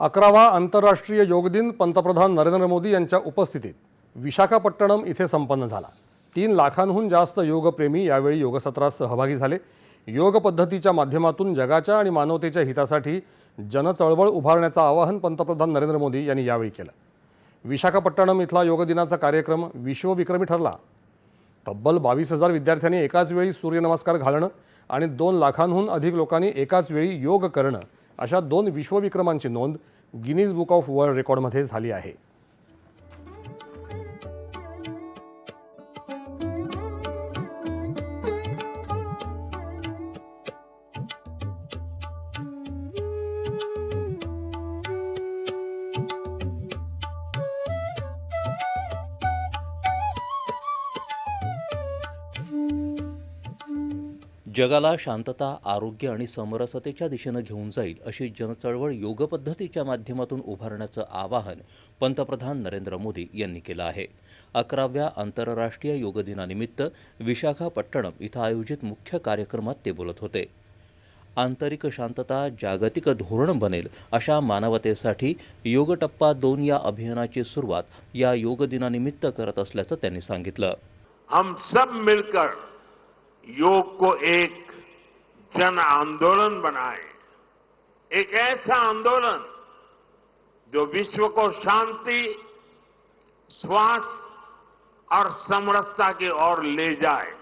अकरावा आंतरराष्ट्रीय योग दिन पंतप्रधान नरेंद्र मोदी यांच्या उपस्थितीत. विशाखापट्टणम इथे संपन्न झाला. तीन लाखांहून जास्त योगप्रेमी यावेळी योगसत्रात सहभागी झाले. योग पद्धतीच्या माध्यमातून जगाच्या आणि मानवतेच्या हितासाठी जनचळवळ उभारण्याचं आवाहन पंतप्रधान नरेंद्र मोदी यांनी यावेळी केलं. विशाखापट्टणम इथला योग दिनाचा कार्यक्रम विश्वविक्रमी ठरला. तब्बल बावीस हजार विद्यार्थ्यांनी एकाच वेळी सूर्यनमस्कार घालणं आणि दोन लाखांहून अधिक लोकांनी एकाच वेळी योग करणं अशा दोन विश्वविक्रमांची नोंद गिनीज बुक ऑफ वर्ल्ड रेकॉर्डमध्ये झाली आहे. जगाला शांतता आरोग्य आणि समरसतेच्या दिशेनं घेऊन जाईल अशी जनचळवळ योगपद्धतीच्या माध्यमातून उभारण्याचं आवाहन पंतप्रधान नरेंद्र मोदी यांनी केलं आहे. अकराव्या आंतरराष्ट्रीय योग दिनानिमित्त विशाखापट्टणम इथं आयोजित मुख्य कार्यक्रमात ते बोलत होते. आंतरिक शांतता जागतिक धोरण बनेल अशा मानवतेसाठी योग टप्पा दोन या अभियानाची सुरुवात या योग दिनानिमित्त करत असल्याचं त्यांनी सांगितलं. हम सब मिलकर योग को एक जन आंदोलन बनाए। एक ऐसा आंदोलन जो विश्व को शांति, स्वास्थ्य और समरसता की ओर ले जाए।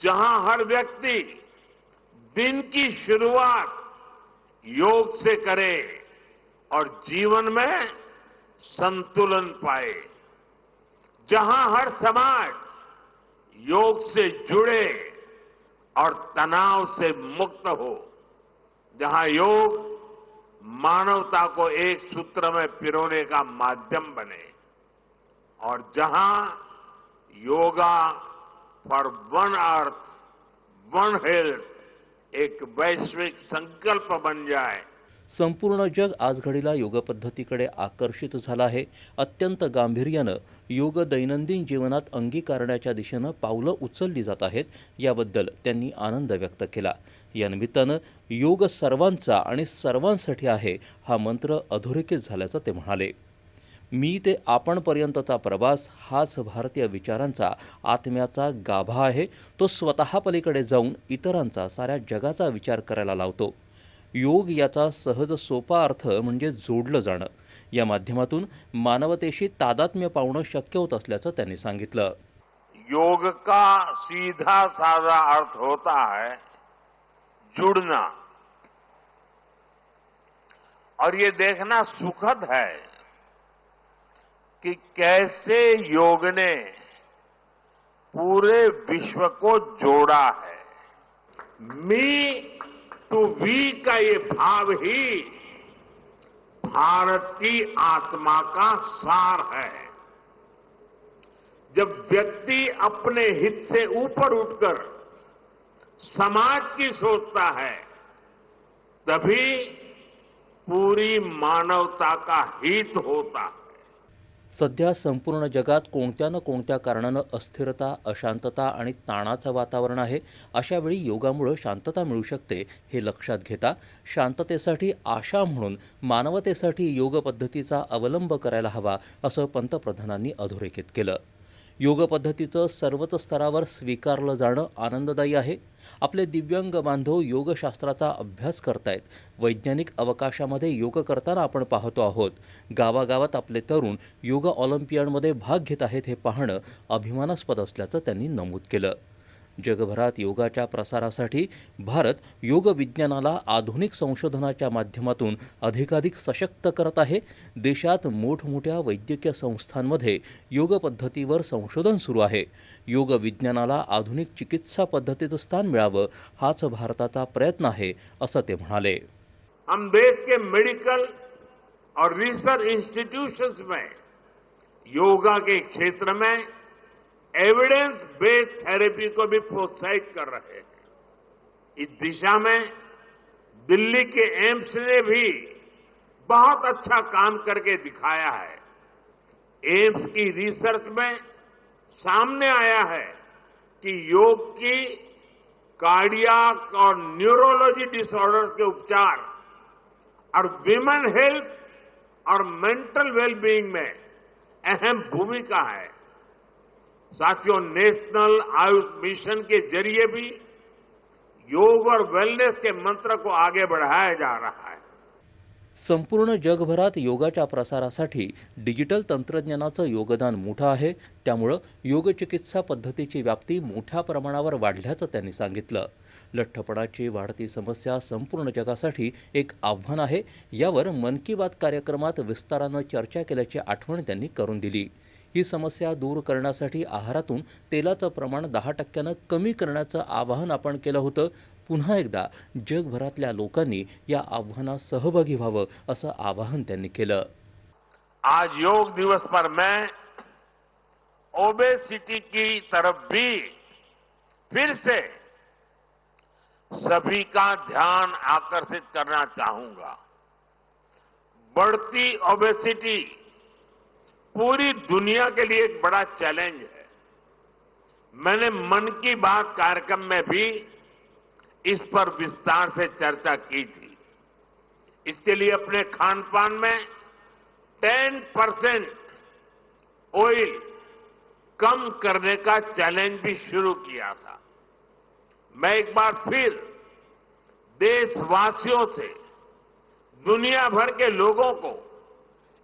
जहाँ हर व्यक्ति दिन की शुरुआत योग से करे और जीवन में संतुलन पाए। जहाँ हर समाज योग से जुड़े और तनाव से मुक्त हो। जहाँ योग मानवता को एक सूत्र में पिरोने का माध्यम बने और जहाँ yoga for one earth one health एक वैश्विक संकल्प बन जाए संपूर्ण जग आजघडीला योगपद्धतीकडे आकर्षित झालं आहे. अत्यंत गांभीर्यानं योग दैनंदिन जीवनात अंगीकारण्याच्या दिशेनं पावलं उचलली जात आहेत. याबद्दल त्यांनी आनंद व्यक्त केला. या निमित्तानं योग सर्वांचा आणि सर्वांसाठी आहे हा मंत्र अधोरेखित झाल्याचं ते म्हणाले. मी ते आपणपर्यंतचा प्रवास हाच भारतीय विचारांचा आत्म्याचा गाभा आहे. तो स्वतः पलीकडे जाऊन इतरांचा साऱ्या जगाचा विचार करायला लावतो. योग याचा सहज सोपा अर्थ म्हणजे जोडलं जाणं. या माध्यमातून मानवतेशी तादात्म्य पावणं शक्य होत असल्याचं त्यांनी सांगितलं. योग का सीधा साधा अर्थ होता है? जुड़ना. और ये देखना सुखद है कि कैसे योग ने पूरे विश्व को जोड़ा है। मी टू वी का ये भाव ही भारत की आत्मा का सार है। जब व्यक्ति अपने हित से ऊपर उठकर समाज की सोचता है, तभी पूरी मानवता का हित होता है। सध्या संपूर्ण जगात कोणत्या ना कोणत्या कारणानं अस्थिरता अशांतता आणि ताणाचं वातावरण आहे अशावेळी योगामुळं शांतता मिळू शकते हे लक्षात घेता शांततेसाठी आशा म्हणून मानवतेसाठी योग पद्धतीचा अवलंब करायला हवा असं पंतप्रधानांनी अधोरेखित केलं. योग पद्धतीचं सर्वच स्तरावर स्वीकारलं जाणं आनंददायी आहे. आपले दिव्यांग बांधव योगशास्त्राचा अभ्यास करतायत. वैज्ञानिक अवकाशामध्ये योग करताना आपण पाहतो आहोत. गावागावात आपले तरुण योग ऑलिम्पियाडमध्ये भाग घेत आहेत हे पाहणं अभिमानास्पद असल्याचं त्यांनी नमूद केलं. जगभरात योगाच्या प्रसारासाठी भारत योग विज्ञानाला आधुनिक संशोधनाच्या माध्यमातून अधिकाधिक सशक्त करत आहे. देशात मोठमोठ्या वैद्यकीय संस्थांमध्ये योग पद्धतीवर संशोधन सुरू आहे. योग विज्ञानाला आधुनिक चिकित्सा पद्धतीचं स्थान मिळावं हाच भारताचा प्रयत्न आहे असं ते म्हणाले. हम देश के मेडिकल और रिसर्च इंस्टीट्यूशंस में योगा के क्षेत्र में एविडेंस बेस्ड थेरेपी को भी प्रोत्साहित कर रहे हैं। इस दिशा में दिल्ली के एम्स ने भी बहुत अच्छा काम करके दिखाया है। एम्स की रिसर्च में सामने आया है कि योग की कार्डियाक और न्यूरोलॉजी डिसऑर्डर्स के उपचार और विमेन हेल्थ और मेंटल वेलबींग में अहम भूमिका है। साथियों नेशनल आयुष मिशन के जरिए भी योग और वेलनेस के मंत्र को आगे बढ़ाया जा रहा है। संपूर्ण जगभरात योगाच्या प्रसारासाठी डिजिटल तंत्रज्ञानाचं योगदान मोठं आहे. त्यामुळं योगचिकित्सा पद्धतीची व्याप्ती मोठ्या प्रमाणावर वाढल्याचं त्यांनी सांगितलं. लठ्ठपणाची वाढती समस्या संपूर्ण जगासाठी एक आव्हान आहे. यावर मन की बात कार्यक्रमात विस्तारानं चर्चा केल्याची आठवण त्यांनी करून दिली. ही समस्या दूर करण्यासाठी आहारातून तेलाचं प्रमाण दहा टक्क्यानं कमी करण्याचं आवाहन आपण केलं होतं. पुन्हा एकदा जगभरातल्या लोकांनी या आव्हानात सहभागी व्हावं असं आवाहन त्यांनी केलं. आज योग दिवस पर मैं ओबेसिटी की तरफ भी फिर से सभी का ध्यान आकर्षित करना चाहूंगा। बढ़ती ओबेसिटी पूरी दुनिया के लिए एक बड़ा चैलेंज है। मैंने मन की बात कार्यक्रम में भी इस पर विस्तार से चर्चा की थी। इसके लिए अपने खान पान में 10 परसेंट ऑयल कम करने का चैलेंज भी शुरू किया था। मैं एक बार फिर देशवासियों से दुनिया भर के लोगों को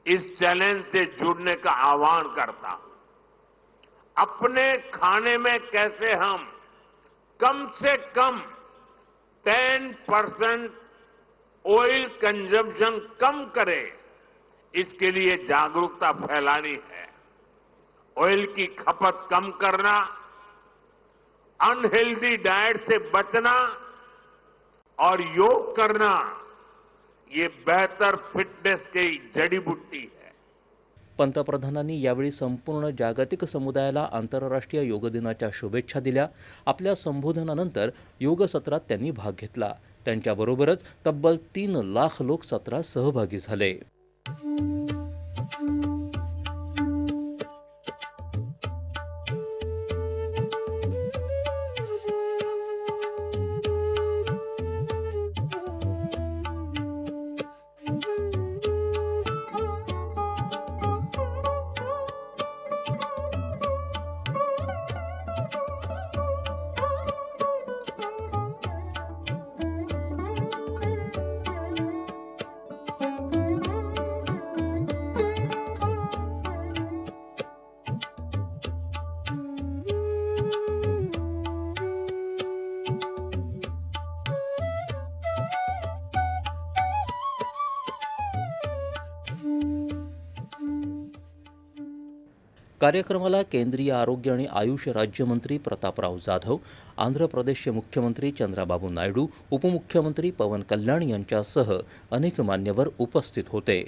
इस चैलेंज से जुड़ने का आह्वान करता हूँ। अपने खाने में कैसे हम कम से कम 10 परसेंट ऑयल कंजम्पशन कम करें, इसके लिए जागरूकता फैलानी है। ऑयल की खपत कम करना अनहेल्दी डाइट से बचना और योग करना ये बेहतर फिटनेस के जड़ी बुट्टी है। पंतप्रधानांनी यावेळी संपूर्ण जागतिक समुदायाला आंतरराष्ट्रीय योग दिनाच्या शुभेच्छा दिल्या. आपल्या संबोधनानंतर योग सत्रात त्यांनी भाग घेतला. त्यांच्याबरोबरच तब्बल तीन लाख लोक सत्रात सहभागी झाले. कार्यक्रमाला केंद्रीय आरोग्य आणि आयुष राज्यमंत्री प्रतापराव जाधव आंध्र प्रदेशचे मुख्यमंत्री चंद्राबाबू नायडू उपमुख्यमंत्री पवन कल्याण यांच्यासह अनेक मान्यवर उपस्थित होते.